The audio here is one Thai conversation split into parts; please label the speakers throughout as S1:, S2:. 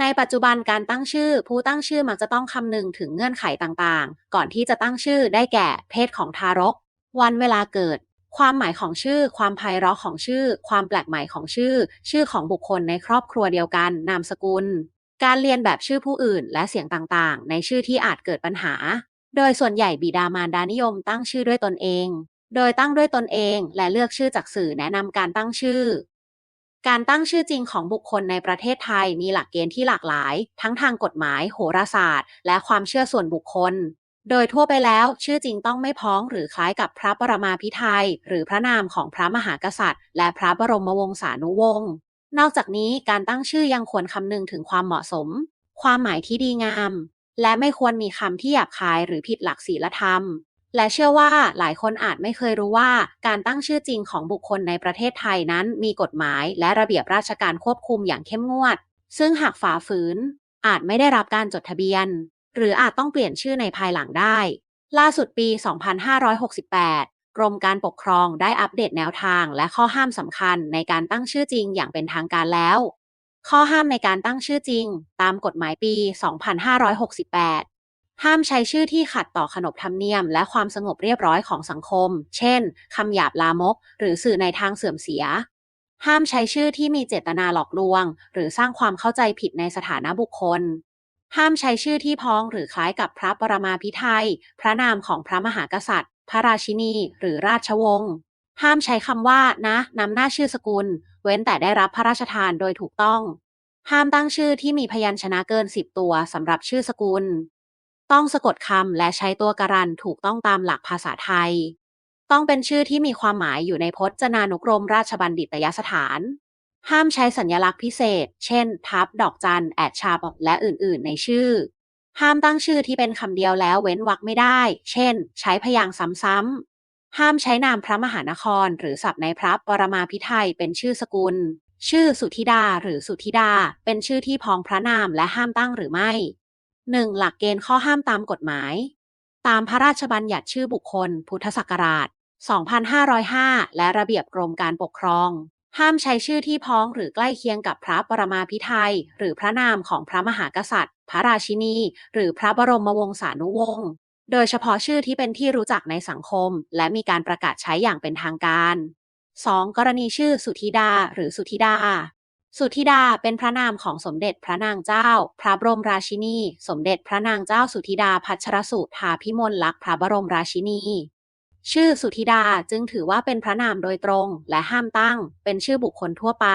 S1: ในปัจจุบันการตั้งชื่อ ผู้ตั้งชื่อมักจะต้องคำนึงถึงเงื่อนไขต่างๆ ก่อนที่จะตั้งชื่อได้แก่เพศของทารก วันเวลาเกิด ความหมายของชื่อ ความไพเราะของชื่อ ความแปลกใหม่ของชื่อ ชื่อของบุคคลในครอบครัวเดียวกัน นามสกุล การเรียนแบบชื่อผู้อื่นและเสียงต่างๆ ในชื่อที่อาจเกิดปัญหา โดยส่วนใหญ่บิดามารดานิยมตั้งชื่อด้วยตนเอง โดยตั้งด้วยตนเองและเลือกชื่อจากสื่อแนะนำการตั้งชื่อ การตั้งชื่อจริงของบุคคลในประเทศไทยมีหลักเกณฑ์ที่หลากหลาย ทั้งทางกฎหมาย โหราศาสตร์ และความเชื่อส่วนบุคคล โดยทั่วไปแล้ว ชื่อจริงต้องไม่พ้องหรือคล้ายกับพระปรมาภิไธยหรือพระนามของพระมหากษัตริย์ และพระบรมวงศานุวงศ์นอกจากนี้การตั้งชื่อยังควรคำนึงถึงความเหมาะสม ความหมายที่ดีงาม และไม่ควรมีคำที่หยาบคายหรือผิดหลักศีลธรรม และเชื่อว่าหลายคนอาจไม่เคยรู้ว่า การตั้งชื่อจริงของบุคคลในประเทศไทยนั้นมีกฎหมาย และระเบียบราชการควบคุมอย่างเข้มงวด ซึ่งหากฝ่าฝืน อาจไม่ได้รับการจดทะเบียน หรืออาจต้องเปลี่ยนชื่อในภายหลังได้ ล่าสุดปี 2568 กรมการปกครองได้อัปเดตแนวทาง และข้อห้ามสำคัญในการตั้งชื่อจริงอย่างเป็นทางการแล้ว ข้อห้ามในการตั้งชื่อจริง ตามกฎหมายปี 2568 ห้ามใช้ชื่อที่ขัดต่อขนบธรรมเนียม และความสงบเรียบร้อยของสังคม เช่น คำหยาบลามก หรือสื่อในทางเสื่อมเสีย ห้ามใช้ชื่อที่มีเจตนาหลอกลวง หรือสร้างความเข้าใจผิดในสถานะบุคคล ห้ามใช้ชื่อที่พ้องหรือคล้ายกับพระปรมาภิไธยพระนามของพระมหากษัตริย์ พระราชินี หรือราชวงศ์ ห้ามใช้คำว่า นะนำหน้าชื่อสกุล เว้นแต่ได้รับพระราชทานโดยถูกต้อง ห้ามตั้งชื่อที่มีพยัญชนะเกิน10ตัวสำหรับชื่อสกุล ต้องสะกดคำและใช้ตัวการันถูกต้องตามหลักภาษาไทย ต้องเป็นชื่อที่มีความหมายอยู่ในพจนานุกรมราชบัณฑิตยสถาน ห้ามใช้สัญลักษณ์พิเศษ เช่น ทับ ดอกจัน แอดชาบและอื่นๆ ในชื่อ ห้ามตั้งชื่อที่เป็นคำเดียวแล้วเว้นวรรคไม่ได้ เช่น ใช้พยางค์ซ้ำๆ ห้ามใช้นามพระมหานคร หรือศัพท์ในพระปรมาภิไธยเป็นชื่อสกุล ชื่อสุธิดาหรือสุธิดา เป็นชื่อที่พ้องพระนามและห้ามตั้งหรือไม่ 1. หลักเกณฑ์ข้อห้ามตามกฎหมาย ตามพระราชบัญญัติชื่อบุคคล พุทธศักราช 2505 และระเบียบกรมการปกครอง ห้ามใช้ชื่อที่พ้องหรือใกล้เคียงกับพระปรมาภิไธยหรือพระนามของพระมหากษัตริย์ พระราชินี หรือพระบรมวงศานุวงศ์ โดยเฉพาะชื่อที่เป็นที่รู้จักในสังคม และมีการประกาศใช้อย่างเป็นทางการ 2. กรณีชื่อสุธิดาหรือสุธิดา สุธิดาเป็นพระนามของสมเด็จพระนางเจ้า พระบรมราชินี สมเด็จพระนางเจ้าสุธิดาพัชรสุธาพิมลลักษณ์พระบรมราชินี ชื่อสุธิดาจึงถือว่าเป็นพระนามโดยตรงและห้ามตั้ง เป็นชื่อบุคคลทั่วไป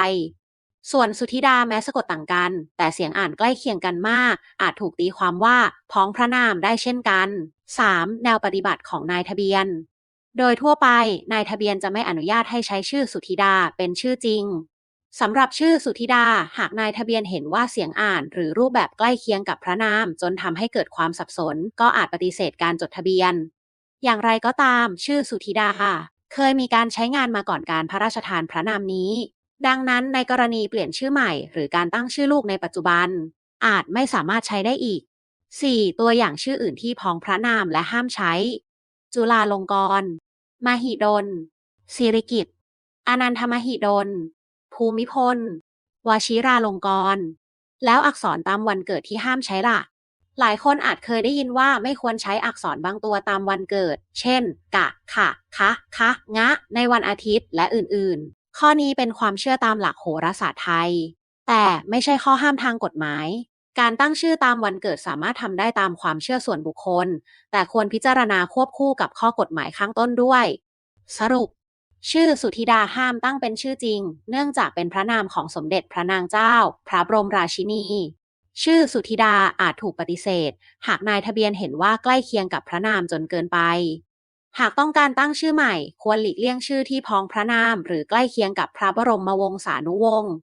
S1: ส่วนสุธิดาแม้สะกดต่างกัน แต่เสียงอ่านใกล้เคียงกันมาก อาจถูกตีความว่าพ้องพระนามได้เช่นกัน 3. แนวปฏิบัติของนายทะเบียน โดยทั่วไปนายทะเบียนจะไม่อนุญาตให้ใช้ชื่อสุธิดาเป็นชื่อจริง สำหรับชื่อสุธิดา หากนายทะเบียนเห็นว่าเสียงอ่าน หรือรูปแบบใกล้เคียงกับพระนาม จนทำให้เกิดความสับสน ก็อาจปฏิเสธการจดทะเบียน อย่างไรก็ตาม ชื่อสุธิดา เคยมีการใช้งานมาก่อนการพระราชทานพระนามนี้ ดังนั้นในกรณีเปลี่ยนชื่อใหม่ หรือการตั้งชื่อลูกในปัจจุบัน อาจไม่สามารถใช้ได้อีก 4. ตัวอย่างชื่ออื่นที่พ้องพระนามและห้ามใช้ จุฬาลงกรณ์ มหิดลสิริกิติ์อนันทมหิดล ภูมิพล วชิราลงกรณ์ แล้วอักษรตามวันเกิดที่ห้ามใช้ล่ะ หลายคนอาจเคยได้ยินว่าไม่ควรใช้อักษรบางตัวตามวันเกิด เช่น กะ ขะ คะ คะ งะ ในวันอาทิตย์และอื่นๆ ข้อนี้เป็นความเชื่อตามหลักโหราศาสตร์ไทย แต่ไม่ใช่ข้อห้ามทางกฎหมายการตั้งชื่อตามวันเกิดสามารถทำได้ตามความเชื่อส่วนบุคคล แต่ควรพิจารณาควบคู่กับข้อกฎหมายข้างต้นด้วย สรุป ชื่อสุธิดาห้ามตั้งเป็นชื่อจริง เนื่องจากเป็นพระนามของสมเด็จพระนางเจ้า พระบรมราชินี ชื่อสุธิดาอาจถูกปฏิเสธ หากนายทะเบียนเห็นว่าใกล้เคียงกับพระนามจนเกินไป หากต้องการตั้งชื่อใหม่ ควรหลีกเลี่ยงชื่อที่พ้องพระนาม หรือใกล้เคียงกับพระบรมวงศานุวงศ์